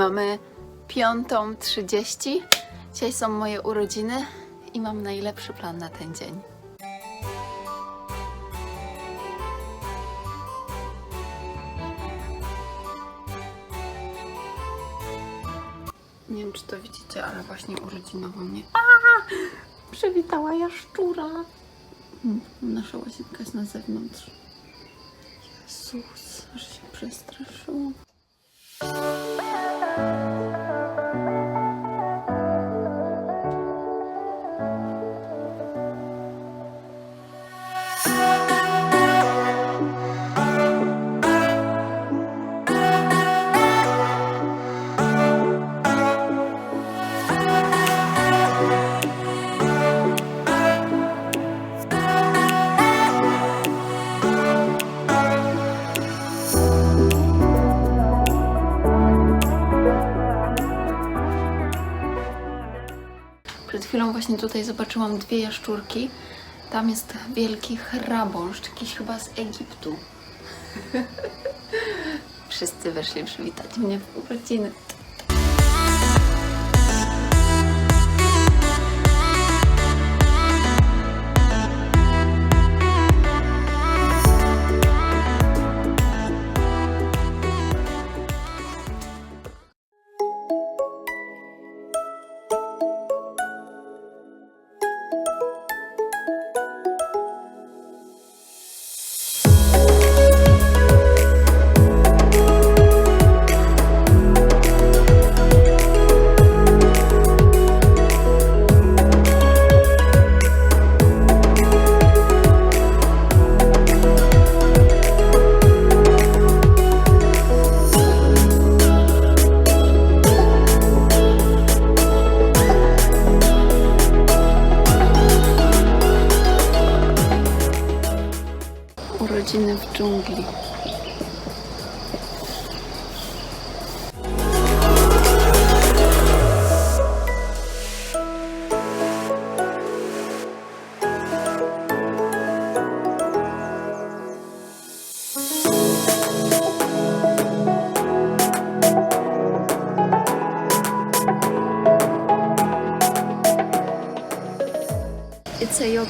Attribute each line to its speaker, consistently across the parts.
Speaker 1: Mamy piątą trzydzieści. Dzisiaj są moje urodziny i mam najlepszy plan na ten dzień. Nie wiem, czy to widzicie, ale właśnie urodzinowo mnie A! przywitała jaszczura. Nasza łazienka jest na zewnątrz. Jezus, aż się przestraszyłam. thank you właśnie tutaj zobaczyłam dwie jaszczurki. Tam jest wielki chrabąszcz, jakiś chyba z Egiptu. Wszyscy weszli przywitać mnie w. Urodziny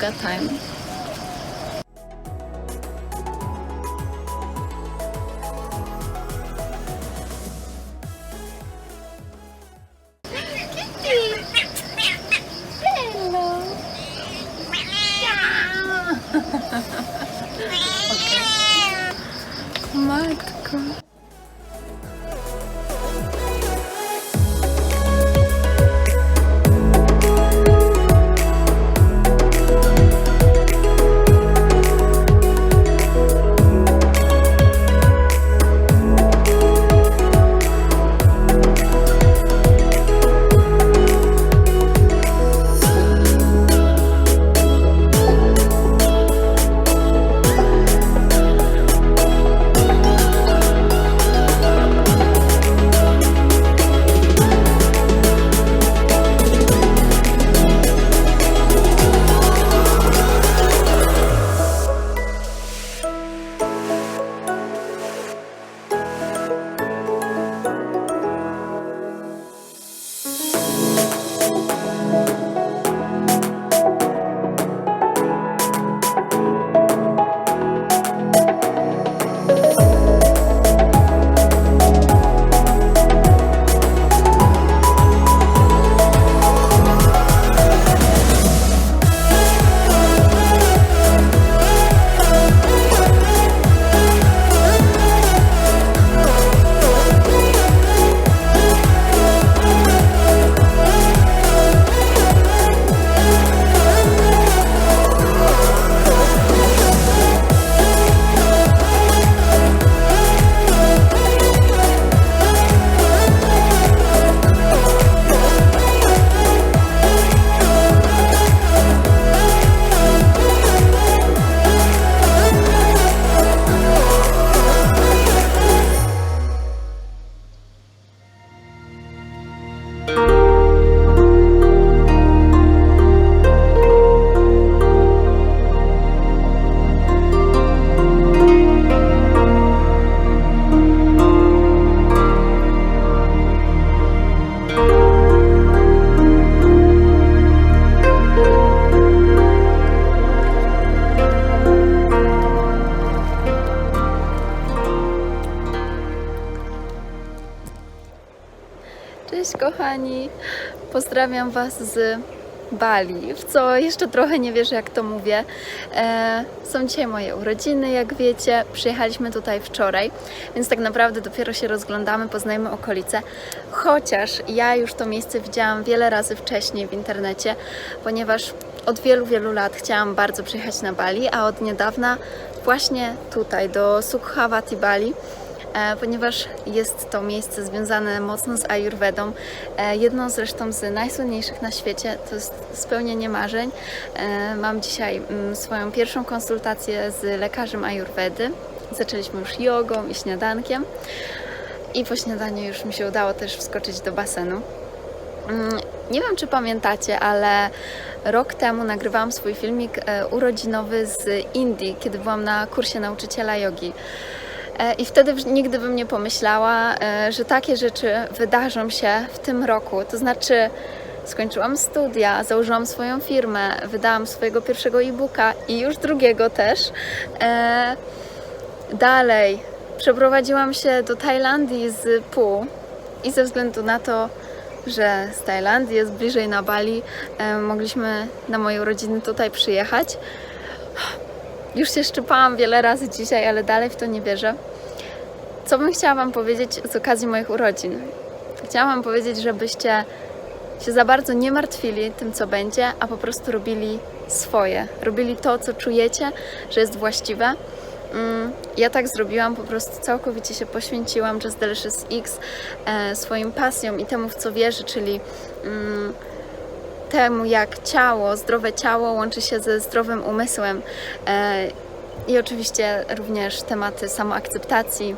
Speaker 1: yoga time. Kochani, pozdrawiam Was z Bali, w co jeszcze trochę nie wierzę jak to mówię. E, są dzisiaj moje urodziny, jak wiecie, przyjechaliśmy tutaj wczoraj, więc tak naprawdę dopiero się rozglądamy, poznajemy okolice, chociaż ja już to miejsce widziałam wiele razy wcześniej w internecie, ponieważ od wielu, wielu lat chciałam bardzo przyjechać na Bali, a od niedawna właśnie tutaj, do Sukhavati Bali, ponieważ jest to miejsce związane mocno z Ayurvedą, e, jedną zresztą z najsłynniejszych na świecie, to jest spełnienie marzeń. E, Mam dzisiaj mm, swoją pierwszą konsultację z lekarzem Ayurvedy. Zaczęliśmy już jogą i śniadankiem i po śniadaniu już mi się udało też wskoczyć do basenu. Mm, Nie wiem, czy pamiętacie, ale rok temu nagrywałam swój filmik e, urodzinowy z Indii, kiedy byłam na kursie nauczyciela jogi. E, I wtedy nigdy bym nie pomyślała, e, że takie rzeczy wydarzą się w tym roku. To znaczy, skończyłam studia, założyłam swoją firmę, wydałam swojego pierwszego e-booka i już drugiego też. E, Dalej, przeprowadziłam się do Tajlandii z Pu i ze względu na to, że z Tajlandii jest bliżej na Bali, mogliśmy na moje urodziny tutaj przyjechać. Już się szczypałam wiele razy dzisiaj, ale dalej w to nie wierzę. Co bym chciała Wam powiedzieć z okazji moich urodzin? Chciałam powiedzieć, żebyście się za bardzo nie martwili tym, co będzie, a po prostu robili swoje. Robili to, co czujecie, że jest właściwe. Mm, Ja tak zrobiłam, po prostu całkowicie się poświęciłam Just Delicious X e, swoim pasjom i temu, w co wierzę, czyli mm, temu, jak ciało, zdrowe ciało łączy się ze zdrowym umysłem. E, I oczywiście również tematy samoakceptacji,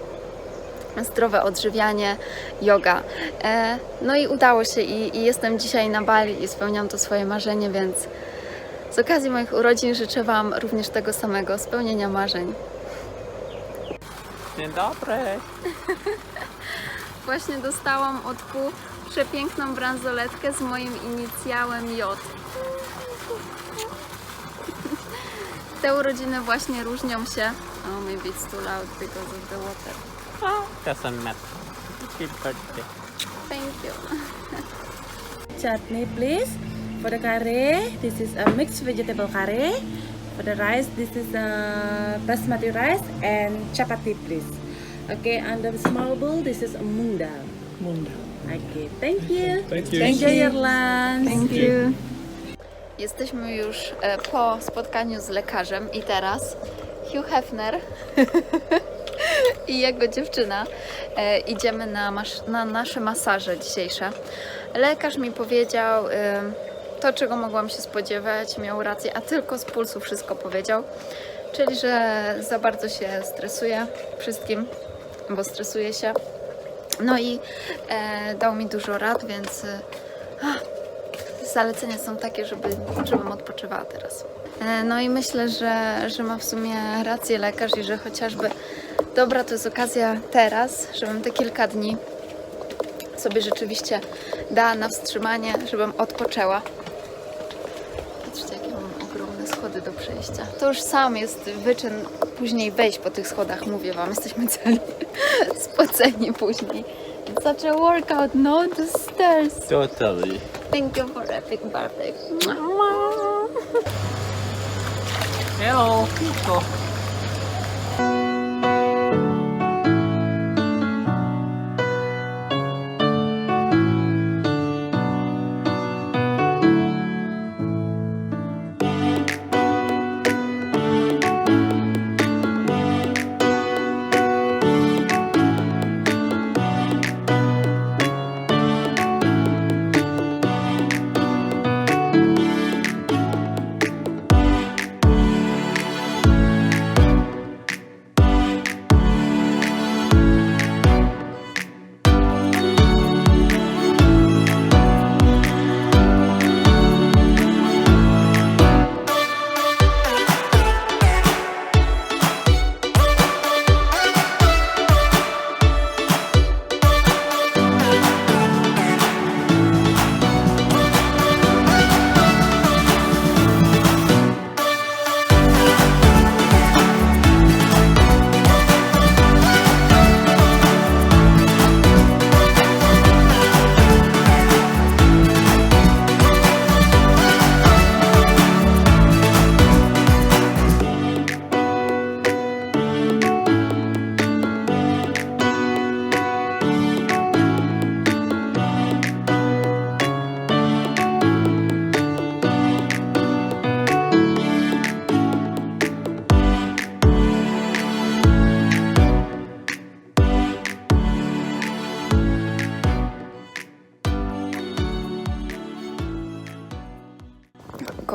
Speaker 1: zdrowe odżywianie, yoga. E, no i udało się i, i jestem dzisiaj na Bali i spełniam to swoje marzenie, więc z okazji moich urodzin życzę Wam również tego samego, spełnienia marzeń.
Speaker 2: Dzień dobry.
Speaker 1: Właśnie dostałam od Pu przepiękną bransoletkę z moim inicjałem J. Te urodziny właśnie różnią się. Oh, maybe it's too loud because of the water.
Speaker 2: Doesn't matter. Happy birthday.
Speaker 1: Thank you.
Speaker 3: chutney please for the curry this is a mixed vegetable curry for the rice this is a basmati rice and chapati please okay and the small bowl this is a mung dal mung dal okay thank you
Speaker 4: Thank you.
Speaker 3: enjoy your lunch
Speaker 1: Thank you. Jesteśmy już e, po spotkaniu z lekarzem i teraz Hugh Hefner i jego dziewczyna e, idziemy na, masz- na nasze masaże dzisiejsze. Lekarz mi powiedział e, to, czego mogłam się spodziewać, miał rację, a tylko z pulsu wszystko powiedział. Czyli, że za bardzo się stresuje wszystkim, bo stresuje się. No i e, dał mi dużo rad, więc e, zalecenia są takie, żeby, żebym odpoczywała teraz. E, No i myślę, że, że ma w sumie rację lekarz i że chociażby dobra to jest okazja teraz, żebym te kilka dni sobie rzeczywiście dała na wstrzymanie, żebym odpoczęła. Schody do przejścia. To już sam jest wyczyn później wejść po tych schodach, mówię wam, jesteśmy cali spoceni później. It's such a workout, no? The stairs.
Speaker 2: Totally.
Speaker 1: Thank you for epic birthday.
Speaker 2: Hello.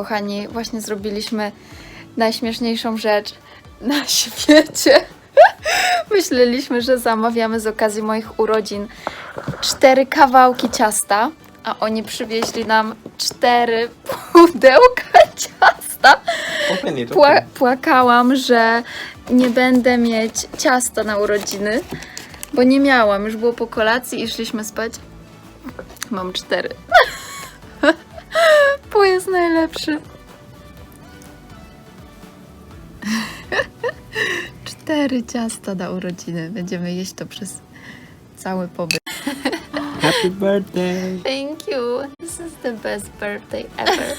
Speaker 1: Kochani, właśnie zrobiliśmy najśmieszniejszą rzecz na świecie. Myśleliśmy, że zamawiamy z okazji moich urodzin cztery kawałki ciasta, a oni przywieźli nam cztery pudełka ciasta. Pła- płakałam, że nie będę mieć ciasta na urodziny, bo nie miałam. Już było po kolacji i szliśmy spać. Mam cztery. Pół jest najlepszy. Cztery ciasta na urodziny. Będziemy jeść to przez cały pobyt.
Speaker 2: Happy birthday.
Speaker 1: Thank you. This is the best birthday ever.